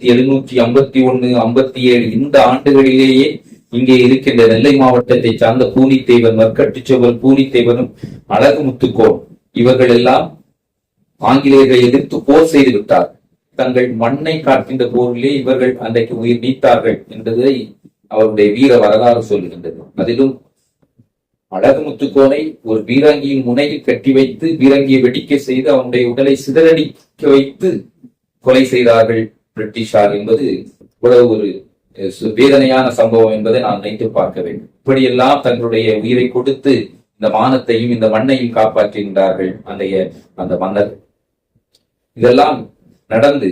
எழுநூற்றி ஐம்பத்தி ஒண்ணு ஐம்பத்தி ஏழு இந்த ஆண்டுகளிலேயே இங்கே இருக்கின்ற நெல்லை மாவட்டத்தை சார்ந்த பூனித்தேவன் மற்கட்டுச்சோவல் பூனித்தேவனும் அழகு இவர்கள் எல்லாம் ஆங்கிலேயர்களை எதிர்த்து போர் செய்து விட்டார். தங்கள் மண்ணை காக்கின்ற போரிலே இவர்கள் அன்றைக்கு உயிர் நீத்தார்கள் என்பதை அவருடைய வீர வரலாறு சொல்லுகின்றது. அதிலும் அழகுமுத்துக்கோனை ஒரு பீரங்கியின் முனையில் கட்டி வைத்து பீரங்கியை வெடிக்க செய்து அவனுடைய உடலை சிதறடிக்க வைத்து கொலை செய்தார்கள். பிரிட்டிஷார் என்பது இவ்வளவு ஒரு வேதனையான சம்பவம் என்பதை நான் நினைத்து பார்க்க வேண்டும். இப்படியெல்லாம் தங்களுடைய உயிரை கொடுத்து இந்த மானத்தையும் இந்த மண்ணையும் காப்பாற்றுகின்றார்கள் அன்றைய அந்த மன்னர் இதெல்லாம் நடந்து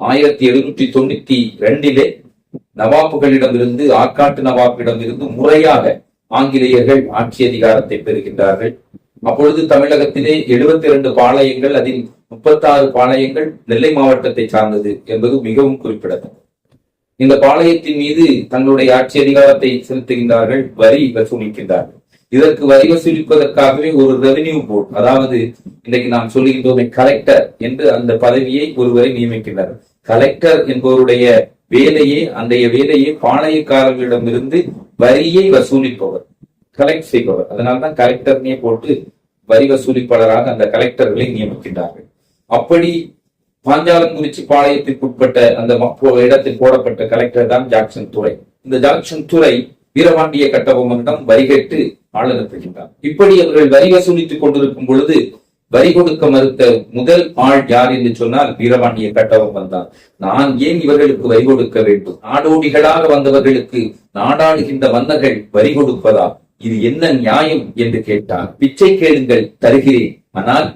ஆயிரத்தி எழுநூற்றி தொண்ணூத்தி ரெண்டிலே நவாப்புகளிடமிருந்து ஆக்காட்டு நவாப்பிடமிருந்து முறையாக ஆங்கிலேயர்கள் ஆட்சி அதிகாரத்தை பெறுகின்றார்கள். அப்பொழுது தமிழகத்திலே எழுபத்தி இரண்டு பாளையங்கள் அதில் முப்பத்தாறு பாளையங்கள் நெல்லை மாவட்டத்தை சார்ந்தது என்பது மிகவும் குறிப்பிடத்தக்கது. இந்த பாளையத்தின் மீது தங்களுடைய ஆட்சி அதிகாரத்தை செலுத்துகின்றார்கள் வரி வசூலிக்கின்றார்கள். இதற்கு வரி வசூலிப்பதற்காகவே ஒரு ரெவென்யூ போர்டு அதாவது இன்றைக்கு நாம் சொல்லுகின்றோமே கலெக்டர் என்று அந்த பதவியை ஒருவரை நியமிக்கின்றனர் கலெக்டர் என்பவருடைய வேலையே அன்றைய வேலையே பாளையக்காரர்களிடமிருந்து வரியை வசூலிப்பவர் கலெக்ட் செய்பவர். அதனால்தான் கலெக்டர்னே போட்டு வரி வசூலிப்பாளராக அந்த கலெக்டர்களை நியமிக்கின்றார்கள். அப்படி பாஞ்சாலங்குறிச்சி பாளையத்திற்கு உட்பட்ட அந்த இடத்தில் போடப்பட்ட கலெக்டர் தான் ஜாக்சன் துறை இந்த ஜாக்சன் துறை வீரபாண்டிய கட்டபொம்மனிடம் வரி கேட்டு ஆள் இப்படி அவர்கள் வரி வசூலித்துக் கொண்டிருக்கும் பொழுது வரி கொடுக்க மறுத்த முதல் ஆள் யார் என்று சொன்னால் வீரபாண்டிய கட்டபொம்மன் தான். நான் ஏன் இவர்களுக்கு வரி கொடுக்க வேண்டும்? நாடோடிகளாக வந்தவர்களுக்கு நாடாளுகின்ற மன்னர்கள் வரி கொடுப்பதா? இது என்ன நியாயம் என்று கேட்டார். பிச்சை கேளுங்கள் தருகிறேன். ஆனால்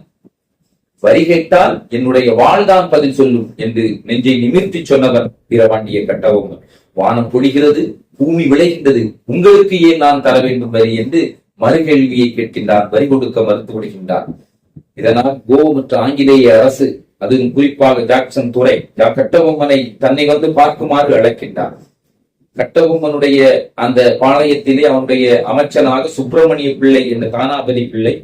வரி கேட்டால் என்னுடைய வாழ்தான் பதில் சொல்லும் என்று நெஞ்சை நிமிர்த்தி சொன்னவர் வீரபாண்டிய கட்டபொம்மன். வானம் பொழிகிறது பூமி விளைகின்றது. உங்களுக்கு ஏன் நான் தர வேண்டும் வரி என்று மறுகேள்வியை கேட்கின்றார் வரி கொடுக்க மறுத்து விடுகின்றார். இதனால் கோ மற்றும் ஆங்கிலேய அரசு அதுவும் குறிப்பாக ஜாக்சன் துறை கட்டபொம்மனை தன்னை வந்து பார்க்குமாறு அழைக்கின்றார். கட்டபொம்மனுடைய அந்த பாளையத்திலே அவனுடைய அமைச்சனாக சுப்பிரமணிய பிள்ளை என்ற காணாபதி பிள்ளை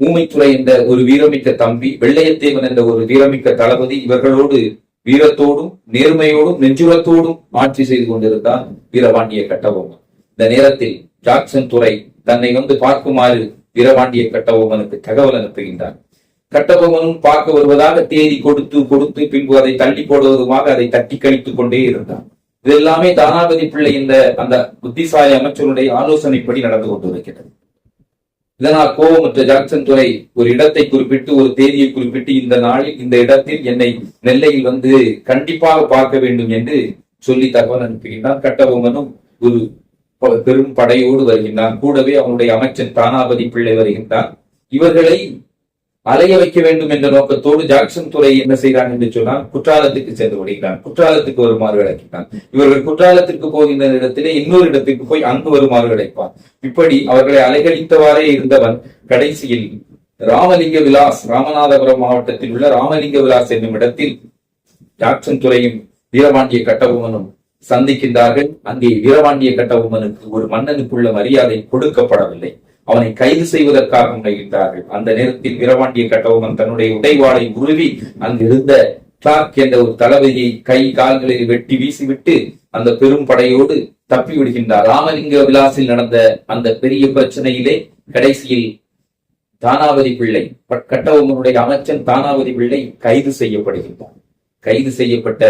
ஊமைத்துறை என்ற ஒரு வீரமிக்க தம்பி வெள்ளையத்தேவன் என்ற ஒரு வீரமிக்க தளபதி இவர்களோடு வீரத்தோடும் நேர்மையோடும் நெஞ்சுரத்தோடும் ஆட்சி செய்து கொண்டிருந்தார் வீரபாண்டிய கட்டபொம்மன். இந்த நேரத்தில் ஜாக்சன் துறை தன்னை வந்து பார்க்குமாறு வீரபாண்டிய கட்டபொம்மனுக்கு தகவல் அனுப்புகின்றார் கட்டபொம்மனும் பார்க்க வருவதாக தேதி கொடுத்து கொடுத்து பின்பு அதை தள்ளி போடுவதுமாக அதை தட்டி கழித்துக் கொண்டே இருந்தார் இது எல்லாமே தானாபதி பிள்ளை என்ற அந்த புத்திசாலி அமைச்சருடைய ஆலோசனைப்படி நடந்து கொண்டிருக்கிறது. இதனால் கோபமற்ற ஜாக்சன் துறை ஒரு இடத்தை குறிப்பிட்டு ஒரு தேதியை குறிப்பிட்டு இந்த நாளில் இந்த இடத்தில் என்னை நெல்லையில் வந்து கண்டிப்பாக பார்க்க வேண்டும் என்று சொல்லி தகவல் அனுப்புகின்றான். கட்டபொம்மனும் ஒரு பெரும் படையோடு வருகின்றான். கூடவே அவனுடைய அமைச்சன் தானாபதி பிள்ளை வருகின்றான். இவர்களை அலைய வைக்க வேண்டும் என்ற நோக்கத்தோடு ஜாக்சன் துறை என்ன செய்கிறான் என்று சொன்னால் குற்றாலத்துக்கு சென்று விடுகிறான் குற்றாலத்துக்கு வருமாறு அழைக்கிறான். இவர்கள் குற்றாலத்திற்கு போகின்ற இடத்திலே இன்னொரு இடத்திற்கு போய் அங்கு வருமாறு அழைப்பான். இப்படி அவர்களை அலைகழித்தவாறே இருந்தவன் கடைசியில் ராமலிங்க விலாஸ் ராமநாதபுரம் மாவட்டத்தில் உள்ள ராமலிங்க விலாஸ் என்னும் இடத்தில் ஜாக்சன் துறையும் வீரபாண்டிய கட்டபொம்மனும் சந்திக்கின்றார்கள். அங்கே வீரபாண்டிய கட்டபொம்மனுக்கு ஒரு மன்னனுக்குள்ள மரியாதை கொடுக்கப்படவில்லை. அவனை கைது செய்வதற்காக முனைகின்றார்கள் அந்த நேரத்தில் வீரபாண்டிய கட்டபொம்மன் தன்னுடைய உடைவாளை உருவி அங்கிருந்த கிளார்க் என்ற ஒரு தளபதியை கை கால்களில் வெட்டி வீசிவிட்டு அந்த பெரும் படையோடு தப்பி விடுகின்றார். ராமலிங்க விலாசில் நடந்த அந்த பெரிய பிரச்சனையிலே கடைசியில் தானாவதி பிள்ளை பட்- கட்டபொம்மனுடைய அமைச்சன் தானாவதி பிள்ளை கைது செய்யப்படுகின்றார் கைது செய்யப்பட்ட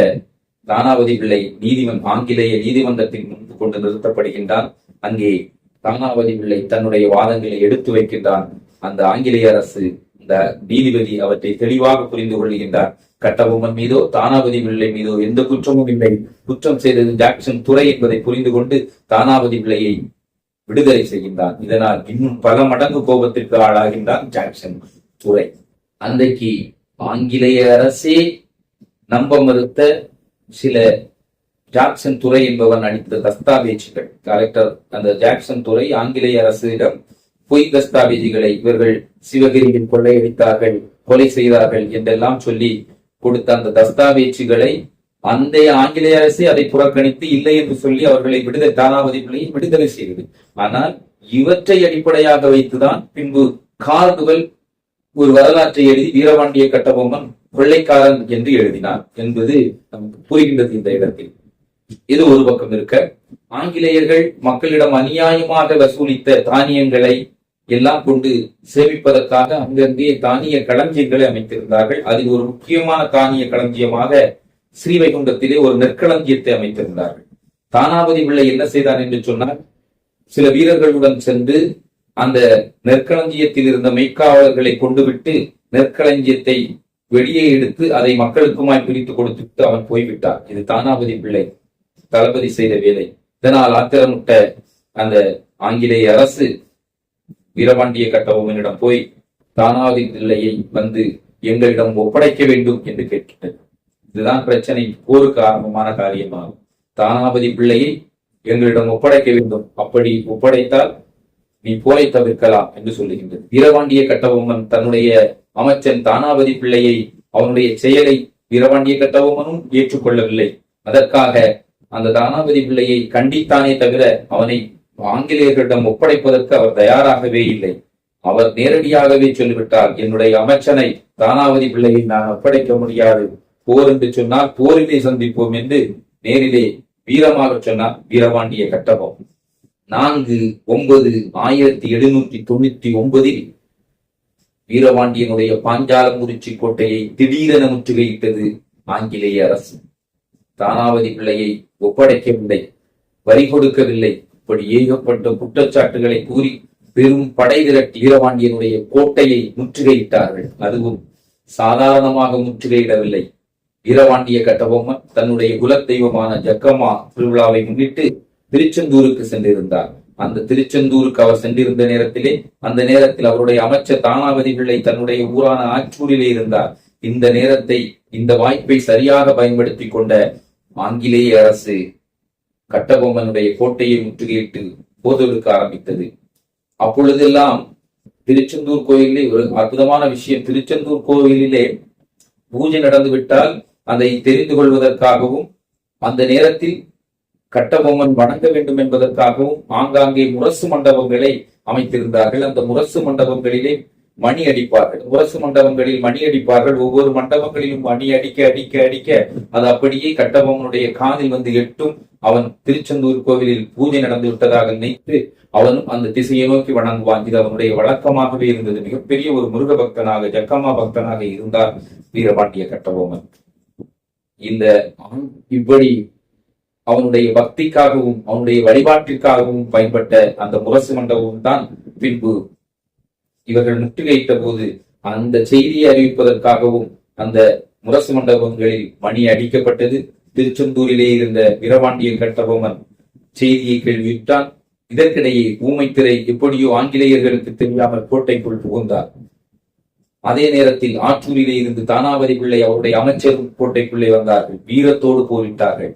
தானாவதி பிள்ளை நீதிமன் ஆங்கிலேய நீதிமன்றத்தின் முன்பு கொண்டு நிறுத்தப்படுகின்றான். அங்கே தானாவதி பிள்ளை தன்னுடைய வாதங்களை எடுத்து வைக்கின்றான். அந்த ஆங்கிலேய அரசு இந்த நீதிபதி அவற்றை தெளிவாக புரிந்து கொள்கின்றார். கட்டபொம்மன் மீதோ தானாபதி பிள்ளை மீதோ எந்த குற்றமும் இல்லை. குற்றம் செய்தது ஜாக்சன் துறை என்பதை புரிந்து கொண்டு தானாவதி பிள்ளையை விடுதலை செய்கின்றான். இதனால் இன்னும் பல மடங்கு கோபத்திற்கு ஆளாகின்றான் ஜாக்சன் துறை அன்றைக்கு ஆங்கிலேய அரசே நம்ப மறுத்த சில ஜாக்சன் துறை என்பவன் அளித்த தஸ்தாவேஜுகள் கலெக்டர் அந்த ஜாக்சன் துறை ஆங்கிலேய அரசிடம் பொய் தஸ்தாவேஜுகளை இவர்கள் சிவகிரியில் கொள்ளையடித்தார்கள் கொலை செய்தார்கள் என்றெல்லாம் சொல்லி கொடுத்த அந்த தஸ்தாவேஜுகளை அந்த ஆங்கிலேய அரசு அதை புறக்கணித்து இல்லை என்று சொல்லி அவர்களை விடுதலை தானாவதி பிள்ளையை விடுதலை செய்தது. ஆனால் இவற்றை அடிப்படையாக வைத்துதான் பின்பு கார்டுவல் ஒரு வரலாற்றை எழுதி வீரபாண்டிய கட்டபொம்மன் கொள்ளைக்காரன் என்று எழுதினார் என்பது நமக்கு புரிகின்றது இந்த இடத்தில். இது ஒரு பக்கம் இருக்க. ஆங்கிலேயர்கள் மக்களிடம் அநியாயமாக வசூலித்த தானியங்களை எல்லாம் கொண்டு சேமிப்பதற்காக அங்கங்கே தானிய களஞ்சியங்களை அமைத்திருந்தார்கள். அதில் ஒரு முக்கியமான தானிய களஞ்சியமாக ஸ்ரீவைகுண்டத்திலே ஒரு நெற்களஞ்சியத்தை அமைத்திருந்தார்கள். தானாபதி பிள்ளை என்ன செய்தார் என்று சொன்னால் சில வீரர்களுடன் சென்று அந்த நெற்களஞ்சியத்தில் இருந்த மெய்க்காவலர்களை கொண்டு விட்டு நெற்களஞ்சியத்தை வெளியே எடுத்து அதை மக்களுக்குமாய் பிரித்து கொடுத்துவிட்டு அவன் போய்விட்டார் இது தானாபதி பிள்ளை. தளபதி செய்த வேலை. இதனால் ஆத்திரமுட்ட அந்த ஆங்கிலேய அரசு வீரபாண்டிய கட்டபொம்மனிடம் போய் தானாபதி பிள்ளையை வந்து எங்களிடம் ஒப்படைக்க வேண்டும் என்று கேட்கின்றது. இதுதான் பிரச்சனை. போருக்கு ஆரம்பமான காரியமாகும். தானாபதி பிள்ளையை எங்களிடம் ஒப்படைக்க வேண்டும். அப்படி ஒப்படைத்தால் நீ போரை தவிர்க்கலாம் என்று சொல்லுகின்றது. வீரபாண்டிய கட்டபொம்மன் தன்னுடைய அமைச்சன் தானாபதி பிள்ளையை அவனுடைய செயலை வீரபாண்டிய கட்டபொம்மனும் ஏற்றுக்கொள்ளவில்லை. அதற்காக அந்த தானாபதி பிள்ளையை கண்டித்தானே தவிர அவனை ஆங்கிலேயர்களிடம் ஒப்படைப்பதற்கு அவர் தயாராகவே இல்லை. அவர் நேரடியாகவே சொல்லிவிட்டார் என்னுடைய அமைச்சனை தானாவதி பிள்ளையை நான் ஒப்படைக்க முடியாது. போர் என்று சொன்னால் போரிலே சந்திப்போம் என்று நேரிலே வீரமாக சொன்னார் வீரபாண்டிய கட்டபம் நான்கு ஒன்பது ஆயிரத்தி எழுநூற்றி தொண்ணூத்தி ஒன்பதில் வீரபாண்டியனுடைய பாஞ்சாலங்குறிச்சி கோட்டையை திடீரென முற்றுகையிட்டது ஆங்கிலேய அரசு. தானாவதி பிள்ளையை ஒப்படைக்கவில்லை வரி கொடுக்கவில்லை. இப்படி ஏகப்பட்ட குற்றச்சாட்டுகளை கூறி பெரும் படை திரட்டி ஈரவாண்டியனுடைய கோட்டையை முற்றுகையிட்டார்கள். அதுவும் சாதாரணமாக முற்றுகையிடவில்லை. ஈரவாண்டிய கட்டபொம்மன் தன்னுடைய குலத்தெய்வமான ஜக்கம்மா திருவிழாவை முன்னிட்டு திருச்செந்தூருக்கு சென்றிருந்தார். அந்த திருச்செந்தூருக்கு அவர் சென்றிருந்த நேரத்திலே அந்த நேரத்தில் அவருடைய அமைச்சர் தானாவதி பிள்ளை தன்னுடைய ஊரான ஆற்றூரிலே இருந்தார். இந்த நேரத்தை இந்த வாய்ப்பை சரியாக பயன்படுத்தி கொண்ட ஆங்கிலேய அரசு கட்டபொம்மனுடைய கோட்டையை முற்றுகையிட்டு போதொடுக்க ஆரம்பித்தது. அப்பொழுதெல்லாம் திருச்செந்தூர் கோயிலிலே ஒரு அற்புதமான விஷயம். திருச்செந்தூர் கோயிலிலே பூஜை நடந்துவிட்டால் அதை தெரிந்து கொள்வதற்காகவும் அந்த நேரத்தில் கட்டபொம்மன் வணங்க வேண்டும் என்பதற்காகவும் ஆங்காங்கே முரசு மண்டபங்களை அமைத்திருந்தார்கள். அந்த முரசு மண்டபங்களிலே மணி அடிப்பார்கள். முரசு மண்டபங்களில் மணி அடிப்பார்கள். ஒவ்வொரு மண்டபங்களிலும் மணி அடிக்க அடிக்க அடிக்க. அது அப்படியே கட்டபொம்மனுடைய காதில் வந்து எட்டும். அவன் திருச்செந்தூர் கோவிலில் பூஜை நடந்து விட்டதாக நினைத்து அவனும் அந்த திசையை நோக்கி வணங்குவான். இது அவனுடைய வழக்கமாகவே இருந்தது. மிகப்பெரிய ஒரு முருக பக்தனாக ஜக்கம்மா பக்தனாக இருந்தார் வீரபாண்டிய கட்டபொம்மன். இந்த இப்படி அவனுடைய பக்திக்காகவும் அவனுடைய வழிபாட்டிற்காகவும் பயன்பட்ட அந்த முரசு மண்டபம் தான் பின்பு இவர்கள் முற்றுகையிட்ட போது அந்த செய்தியை அறிவிப்பதற்காகவும் அந்த முரசு மண்டபங்களில் மணி அடிக்கப்பட்டது. திருச்செந்தூரிலே இருந்த வீரபாண்டிய கட்டபொம்மன் செய்தியை கேள்வியுற்றான். இதற்கிடையே ஊமைத்திரை எப்படியோ ஆங்கிலேயர்களுக்கு தெரியாமல் கோட்டைக்குள் புகுந்தார். அதே நேரத்தில் ஆற்றூரிலே இருந்து தானாவதி பிள்ளை அவருடைய அமைச்சரும் கோட்டைக்குள்ளே வந்தார்கள். வீரத்தோடு போரிட்டார்கள்.